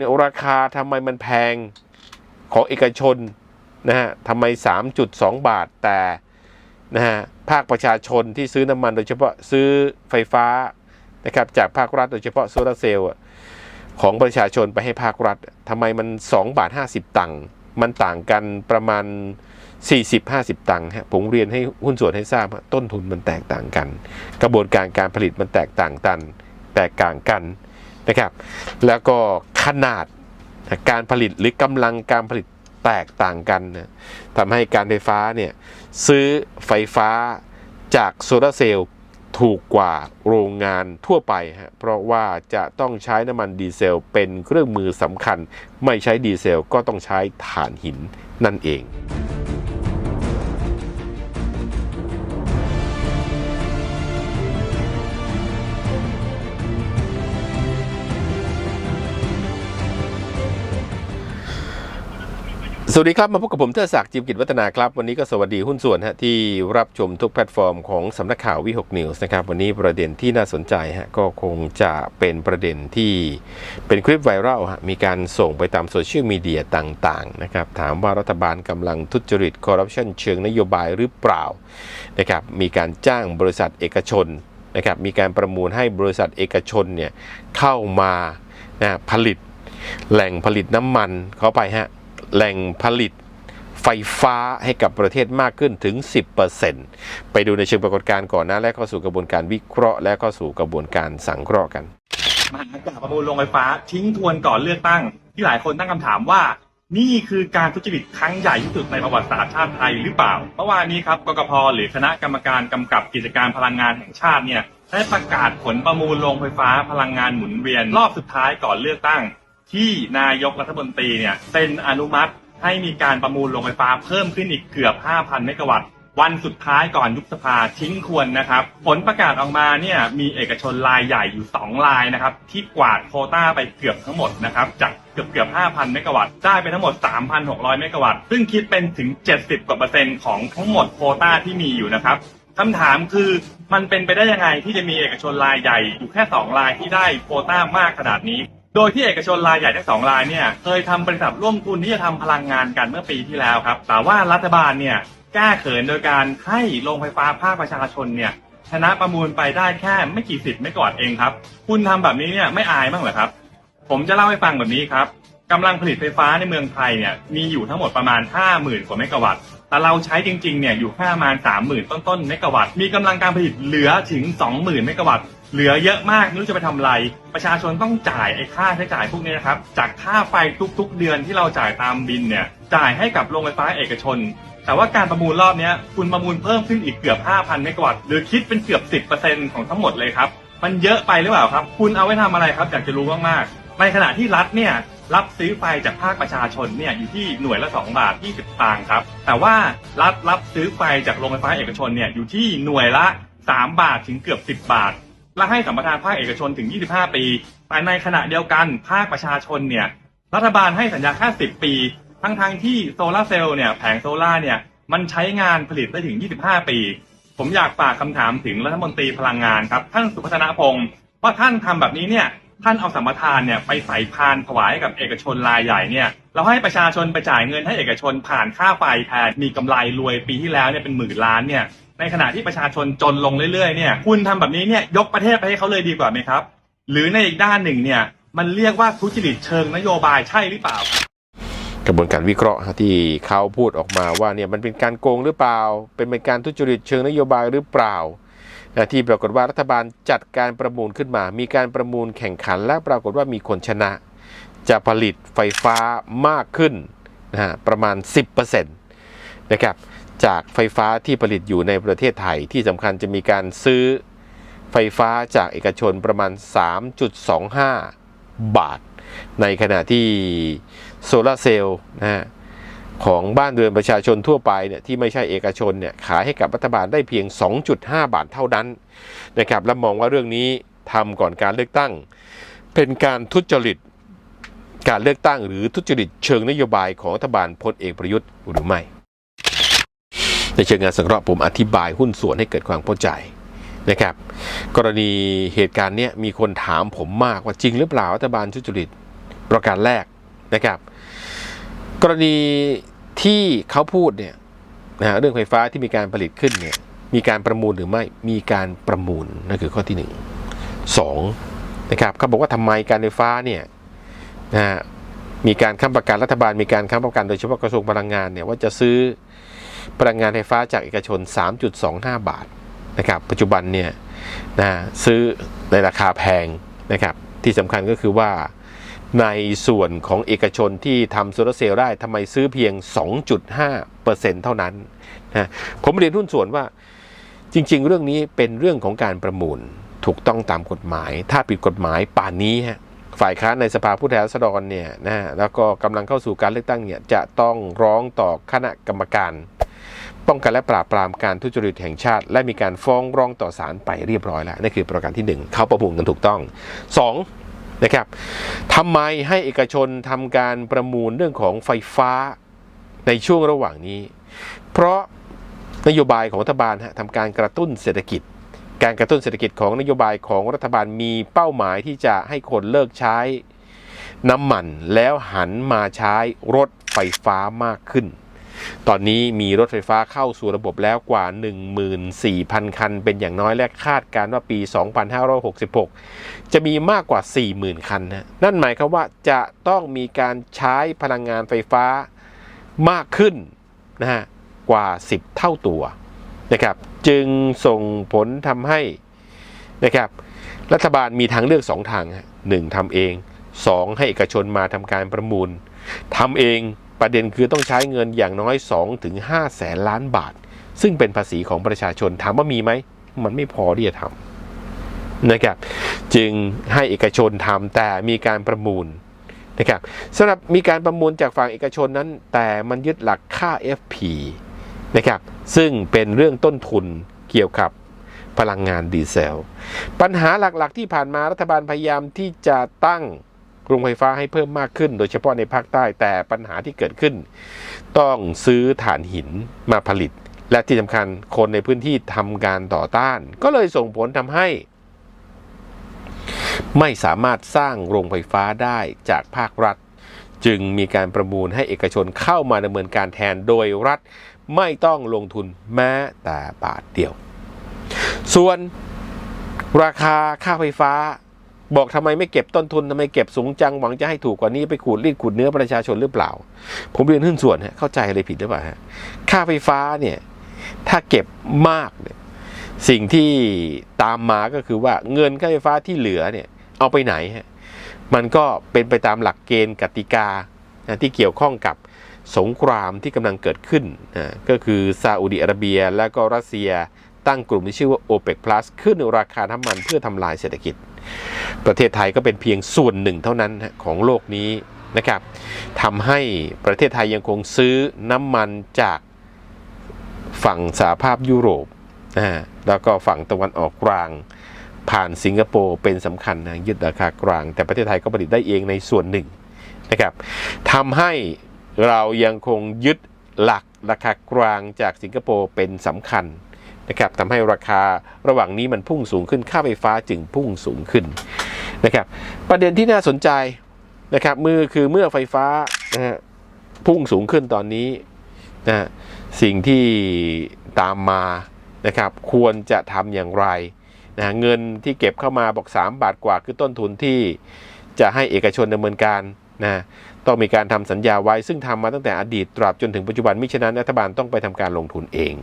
เนี่ยราคาทำไมมันแพงของเอกชนนะฮะทำไม 3.2 บาทแต่นะฮะภาคประชาชนที่ซื้อน้ำมันโดยเฉพาะซื้อไฟฟ้านะครับจากภาครัฐโดยเฉพาะโซลาร์เซลล์ของประชาชนไปให้ภาครัฐทำไมมัน 2 บาท 50 ตังค์มันต่างกันประมาณ 40-50 ตังค์ฮะผมเรียนให้หุ้นส่วนให้ทราบต้นทุนมันแตกต่างกัน กระบวนการการผลิตมันแตกต่างกันแตกต่างกันนะครับ แล้วก็ ขนาดการผลิตหรือกำลังการผลิตแตกต่างกันนะทำให้การไฟฟ้าเนี่ยซื้อไฟฟ้าจากโซลาเซลล์ถูกกว่าโรงงานทั่วไปฮะเพราะว่าจะต้องใช้น้ำมันดีเซลเป็นเครื่องมือสำคัญ ไม่ใช้ดีเซลก็ต้องใช้ถ่านหินนั่นเอง สวัสดีครับ มาพบกับผมเทิดศักดิ์จิมกิจวัฒนาครับ วันนี้ก็สวัสดีหุ้นส่วนฮะที่รับชมทุกแพลตฟอร์มของสำนักข่าววิหกนิวส์นะครับ วันนี้ประเด็นที่น่าสนใจฮะก็คงจะเป็นประเด็นที่เป็นคลิปไวรัลฮะมีการส่งไปตามโซเชียลมีเดียต่างๆนะครับถามว่ารัฐบาลกำลังทุจริตคอร์รัปชันเชิงนโยบายหรือเปล่านะครับมีการจ้างบริษัทเอกชนนะครับมีการประมูลให้บริษัทเอกชนเนี่ยเข้ามานะผลิตแหล่งผลิตน้ำมันเข้าไปฮะ แหล่งผลิตไฟฟ้าให้กับประเทศมากขึ้นถึง 10%ไปดูในเชิงปรากฏการณ์ก่อนนะ และเข้าสู่กระบวนการวิเคราะห์ และเข้าสู่กระบวนการสังเคราะห์กันมหากาประมูลโรงไฟฟ้าทิ้งทวนก่อนเลือกตั้ง ที่หลายคนตั้งคำถามว่า นี่คือการทุจริตครั้งใหญ่ที่สุดในประวัติศาสตร์ชาติไทยหรือเปล่าเมื่อวานนี้ครับกกพหรือคณะกรรมการกำกับกิจการพลังงานแห่งชาติเนี่ยได้ประกาศผลประมูลโรงไฟฟ้าพลังงานหมุนเวียนรอบสุดท้ายก่อนเลือกตั้ง ที่นายกรัฐมนตรีเนี่ยเซ็นอนุมัติให้มีการประมูลโรงไฟฟ้าเพิ่มขึ้นอีกเกือบ 5,000 เมกะวัตต์ วันสุดท้ายก่อนยุบสภาทิ้งควรนะครับ ผลประกาศออกมาเนี่ยมีเอกชนรายใหญ่อยู่ 2 รายนะครับ ที่กวาดโควต้าไปเกือบทั้งหมดนะครับ จากเกือบเกือบ 5,000 เมกะวัตต์ ได้ไปทั้งหมด 3,600 เมกะวัตต์ ซึ่งคิดเป็นถึง 70 กว่าเปอร์เซ็นต์ของทั้งหมดโควต้าที่มีอยู่นะครับคำถามคือมันเป็นไปได้ยังไงที่จะมีเอกชนรายใหญ่อยู่แค่ 2 รายที่ได้โควต้ามากขนาดนี้ โดยที่เอกชนรายใหญ่ทั้งสองรายเนี่ยเคยทำบริษัทร่วมทุนที่จะทำพลังงานกันเมื่อปีที่แล้วครับ แต่ว่ารัฐบาลเนี่ยแก้เขินโดยการให้โรงไฟฟ้าภาคประชาชนเนี่ยชนะประมูลไปได้แค่ไม่กี่สิบไม่ก่อนเองครับ คุณทำแบบนี้เนี่ยไม่อายบ้างเหรอครับ ผมจะเล่าให้ฟังแบบนี้ครับกำลังผลิตไฟฟ้าในเมืองไทยเนี่ยมีอยู่ทั้งหมดประมาณ 50,000 กว่าเมกะวัตต์ แต่เราใช้จริงๆเนี่ยอยู่แค่ประมาณ 30,000 ต้นๆเมกะวัตต์ มีกำลังการผลิตเหลือถึง 20,000 เมกะวัตต์ เหลือเยอะมากไม่รู้จะไปทำอะไร ประชาชนต้องจ่ายไอ้ค่าใช้จ่ายพวกนี้นะครับ จากค่าไฟทุกๆ เดือนที่เราจ่ายตามบินเนี่ย จ่ายให้กับโรงไฟฟ้าเอกชน แต่ว่าการประมูลรอบเนี้ยคุณประมูลเพิ่มขึ้นอีกเกือบ 5,000เมกะวัตต์หรือคิดเป็นเกือบ 10%ของทั้งหมดเลยครับ มันเยอะไปหรือเปล่าครับ คุณเอาไว้ทำอะไรครับ อยากจะรู้มากๆ ในขณะที่รัฐเนี่ย รับซื้อไฟจากภาคประชาชนเนี่ยอยู่ที่หน่วยละ 2 บาท 20สตางค์ครับ แต่ว่ารัฐรับซื้อไฟจากโรงไฟฟ้าเอกชนเนี่ยอยู่ที่หน่วยละ 3 บาทถึงเกือบ 10 บาท และให้สัมปทานภาคเอกชนถึง 25 ปี แต่ในขณะเดียวกันภาคประชาชนเนี่ยรัฐบาลให้สัญญาแค่ 10 ปี ทั้งทางๆที่โซลาเซลล์เนี่ยแผงโซลาเนี่ยมันใช้งานผลิตได้ถึง 25 ปี ผมอยากฝากคำถามถึงรัฐมนตรีพลังงานครับ ท่านสุพัฒนพงศ์ว่าท่านทำแบบนี้เนี่ยท่านเอาสัมปทานเนี่ยไปใส่พานถวายกับเอกชนรายใหญ่เนี่ยเราให้ประชาชนไปจ่ายเงินให้เอกชนผ่านค่าไฟแทนมีกำไรรวยปีที่แล้วเนี่ยเป็นหมื่นล้านเนี่ย ในขณะที่ประชาชนจนลงเรื่อยๆเนี่ยคุณทำแบบนี้เนี่ยยกประเทศไปให้เขาเลยดีกว่าไหมครับ หรือในอีกด้านหนึ่งเนี่ยมันเรียกว่าทุจริตเชิงนโยบายใช่หรือเปล่า กระบวนการวิเคราะห์ที่เขาพูดออกมาว่าเนี่ยมันเป็นการโกงหรือเปล่า เป็นเป็นการทุจริตเชิงนโยบายหรือเปล่าที่ปรากฏว่ารัฐบาลจัดการประมูลขึ้นมา มีการประมูลแข่งขันและปรากฏว่ามีคนชนะ จะผลิตไฟฟ้ามากขึ้นนะฮะประมาณ 10%นะครับ จากไฟฟ้าที่ผลิตอยู่ในประเทศไทยที่สำคัญจะมีการซื้อไฟฟ้าจากเอกชนประมาณ 3.25 บาท ในขณะที่โซลาร์เซลล์นะฮะของบ้านเรือนประชาชนทั่วไปเนี่ยที่ไม่ใช่เอกชนเนี่ยขายให้กับรัฐบาลได้เพียง 2.5 บาทเท่านั้นนะครับและมองว่าเรื่องนี้ทำก่อนการเลือกตั้ง เป็นการทุจริตการเลือกตั้งหรือทุจริตเชิงนโยบายของรัฐบาลพลเอกประยุทธ์หรือไม่ ในเชิงงานสังเคราะห์ผมอธิบายหุ้นส่วนให้เกิดความเข้าใจนะครับ กรณีเหตุการณ์เนี้ยมีคนถามผมมากว่าจริงหรือเปล่ารัฐบาลทุจริตประการแรกนะครับ กรณีที่เขาพูดเนี่ยนะฮะเรื่องไฟฟ้าที่มีการผลิตขึ้นเนี่ยมีการประมูลหรือไม่มีการประมูลนั่นคือข้อที่หนึ่งสองนะครับเขาบอกว่าทำไมการไฟฟ้าเนี่ยนะฮะมีการค้ำประกันรัฐบาลมีการค้ำประกันโดยเฉพาะกระทรวงพลังงานเนี่ยว่าจะซื้อ พลังงานไฟฟ้าจากเอกชน 3.25 บาทนะครับปัจจุบันเนี่ยนะซื้อในราคาแพงนะครับที่สำคัญก็คือว่าในส่วนของเอกชนที่ทำโซลาร์เซลล์ได้ทำไมซื้อเพียง 2.5%เท่านั้นนะผมเรียนหุ้นส่วนว่าจริง ๆ เรื่องนี้เป็นเรื่องของการประมูลถูกต้องตามกฎหมาย ถ้าผิดกฎหมายป่านนี้ฮะฝ่ายค้านในสภาผู้แทนราษฎรเนี่ยนะแล้วก็กำลังเข้าสู่การเลือกตั้งเนี่ยจะต้องร้องต่อคณะกรรมการ ป้องกันและปราบปรามการทุจริตแห่งชาติ และมีการฟ้องร้องต่อศาลไปเรียบร้อยแล้วนั่นคือประการที่หนึ่งเขาประมูลกันถูกต้องสองนะครับทำไมให้เอกชนทำการประมูลเรื่องของไฟฟ้าในช่วงระหว่างนี้ เพราะนโยบายของรัฐบาลทำการกระตุ้นเศรษฐกิจ การกระตุ้นเศรษฐกิจของนโยบายของรัฐบาลมีเป้าหมายที่จะให้คนเลิกใช้น้ำมันแล้วหันมาใช้รถไฟฟ้ามากขึ้น ตอนนี้มีรถไฟฟ้าเข้าสู่ระบบแล้วกว่า 14,000 คัน เป็นอย่างน้อยและคาดการณ์ว่าปี 2566 จะมีมากกว่า 40,000 คันนะนั่นหมายความว่าจะต้องมีการใช้พลังงานไฟฟ้ามากขึ้นนะฮะกว่า 10 เท่าตัวนะครับจึงส่งผลทำให้นะครับรัฐบาลมีทางเลือก 2 ทางหนึ่งทำเอง 2 ให้เอกชนมาทำการประมูลทำเอง ประเด็นคือต้องใช้เงินอย่างน้อย 2-5ถึง5แสนล้านบาท ซึ่งเป็นภาษีของประชาชนถามว่ามีไหม มันไม่พอที่จะทำนะครับจึงให้เอกชนทำแต่มีการประมูลนะครับสำหรับมีการประมูลจากฝั่งเอกชนนั้น แต่มันยึดหลักค่า FP นะครับซึ่งเป็นเรื่องต้นทุนเกี่ยวกับพลังงานดีเซล ปัญหาหลักๆที่ผ่านมารัฐบาลพยายามที่จะตั้ง โรงไฟฟ้าให้เพิ่มมากขึ้น โดยเฉพาะในภาคใต้แต่ปัญหาที่เกิดขึ้น ต้องซื้อถ่านหินมาผลิต และที่สำคัญคนในพื้นที่ทำการต่อต้าน ก็เลยส่งผลทำให้ ไม่สามารถสร้างโรงไฟฟ้าได้จากภาครัฐ จึงมีการประมูลให้เอกชนเข้ามาดำเนินการแทนโดยรัฐไม่ต้องลงทุนแม้แต่บาทเดียว ส่วนราคาค่าไฟฟ้า บอกทำไมไม่เก็บต้นทุนทำไมเก็บสูงจังหวังจะให้ถูกกว่านี้ไปขูดรีดขูดเนื้อประชาชนหรือเปล่า ผมเรียนหุ้นส่วนฮะเข้าใจอะไรผิดหรือเปล่าฮะค่าไฟฟ้าเนี่ยถ้าเก็บมากเนี่ยสิ่งที่ตามมาก็คือว่าเงินค่าไฟฟ้าที่เหลือเนี่ยเอาไปไหนฮะมันก็เป็นไปตามหลักเกณฑ์กติกาที่เกี่ยวข้องกับสงครามที่กำลังเกิดขึ้นนะก็คือซาอุดิอาระเบียและก็รัสเซียตั้งกลุ่มที่ชื่อว่า OPEC Plus ขึ้นราคาน้ำมันเพื่อทำลายเศรษฐกิจ ประเทศไทยก็เป็นเพียงส่วนหนึ่งเท่านั้นของโลกนี้นะครับทำให้ประเทศไทยยังคงซื้อน้ำมันจากฝั่งสหภาพยุโรปนะฮะแล้วก็ฝั่งตะวันออกกลาง ผ่านสิงคโปร์เป็นสำคัญนะยึดราคากลาง แต่ประเทศไทยก็ผลิตได้เองในส่วนหนึ่งนะครับทำให้เรายังคงยึดหลักราคากลางจากสิงคโปร์เป็นสำคัญ นะครับทำให้ราคาระหว่างนี้มันพุ่งสูงขึ้นค่าไฟฟ้าจึงพุ่งสูงขึ้นนะครับ ประเด็นที่น่าสนใจนะครับมือคือเมื่อไฟฟ้านะฮะพุ่งสูงขึ้นตอนนี้นะสิ่งที่ตามมานะครับควรจะทำอย่างไรนะเงินที่เก็บเข้ามาบอก 3 บาทกว่าคือต้นทุนที่จะให้เอกชนดำเนินการ นะต้องมีการทำสัญญาไว้ซึ่งทำมาตั้งแต่อดีตตราบจนถึงปัจจุบันมิฉะนั้นรัฐบาลต้องไปทำการลงทุนเอง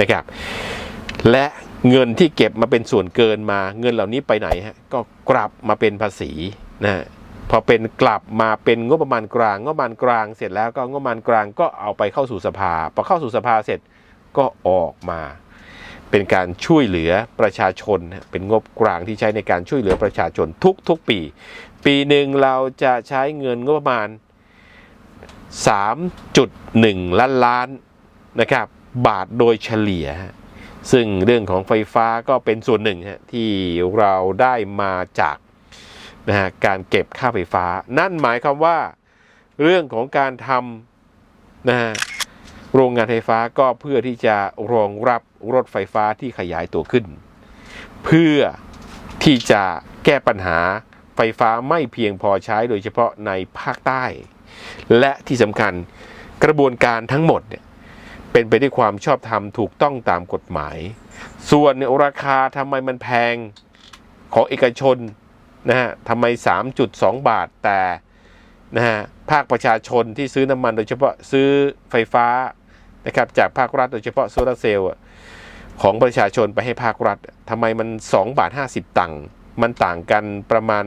นะครับ และเงินที่เก็บมาเป็นส่วนเกินมาเงินเหล่านี้ไปไหนฮะก็กลับมาเป็นภาษีนะฮะพอเป็นกลับมาเป็นงบประมาณกลางงบประมาณกลางเสร็จแล้วก็งบประมาณกลางก็เอาไปเข้าสู่สภาพอเข้าสู่สภาเสร็จก็ออกมา เป็นการช่วยเหลือประชาชน เป็นงบกลางที่ใช้ในการช่วยเหลือประชาชนทุกๆปี ปีหนึ่งเราจะใช้เงินงบประมาณ 3.1 ล้านล้านนะครับบาทโดยเฉลี่ย ซึ่งเรื่องของไฟฟ้าก็เป็นส่วนหนึ่งที่เราได้มาจากนะฮะการเก็บค่าไฟฟ้า นั่นหมายความว่าเรื่องของการทำนะฮะ โรงงานไฟฟ้าก็เพื่อที่จะรองรับรถไฟฟ้าที่ขยายตัวขึ้น เพื่อที่จะแก้ปัญหาไฟฟ้าไม่เพียงพอใช้โดยเฉพาะในภาคใต้ และที่สำคัญกระบวนการทั้งหมดเนี่ยเป็นไปด้วยความชอบธรรมถูกต้องตามกฎหมาย ส่วนราคาทำไมมันแพงของเอกชนนะฮะทำไม 3.2 บาทแต่นะฮะภาคประชาชนที่ซื้อน้ำมันโดยเฉพาะซื้อไฟฟ้า นะครับจากภาครัฐโดยเฉพาะโซลาร์เซลล์ของประชาชนไปให้ภาครัฐทำไมมัน 2 บาท 50 ตังค์มันต่างกันประมาณ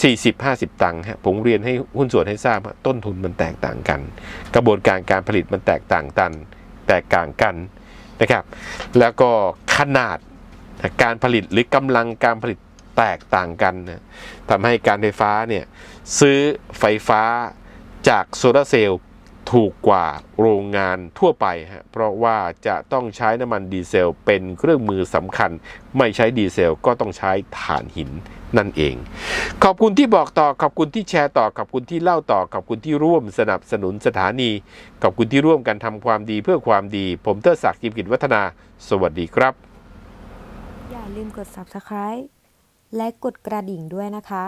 40-50 ตังค์ฮะผมเรียนให้หุ้นส่วนให้ทราบว่าต้นทุนมันแตกต่างกัน กระบวนการการผลิตมันแตกต่างกันแตกต่างกันนะครับ แล้วก็ขนาดการผลิตหรือกำลังการผลิตแตกต่างกันนะทำให้การไฟฟ้าเนี่ยซื้อไฟฟ้าจากโซลาร์เซลล์ ถูกกว่าโรงงานทั่วไปฮะเพราะว่าจะต้องใช้น้ำมันดีเซลเป็นเครื่องมือสำคัญ ไม่ใช้ดีเซลก็ต้องใช้ถ่านหินนั่นเอง ขอบคุณที่บอกต่อ ขอบคุณที่แชร์ต่อ ขอบคุณที่เล่าต่อ ขอบคุณที่ร่วมสนับสนุนสถานี ขอบคุณที่ร่วมกันทำความดีเพื่อความดี ผมเตอร์ศักดิ์จิมกิจวัฒนา สวัสดีครับ อย่าลืมกด subscribe และกดกระดิ่งด้วยนะคะ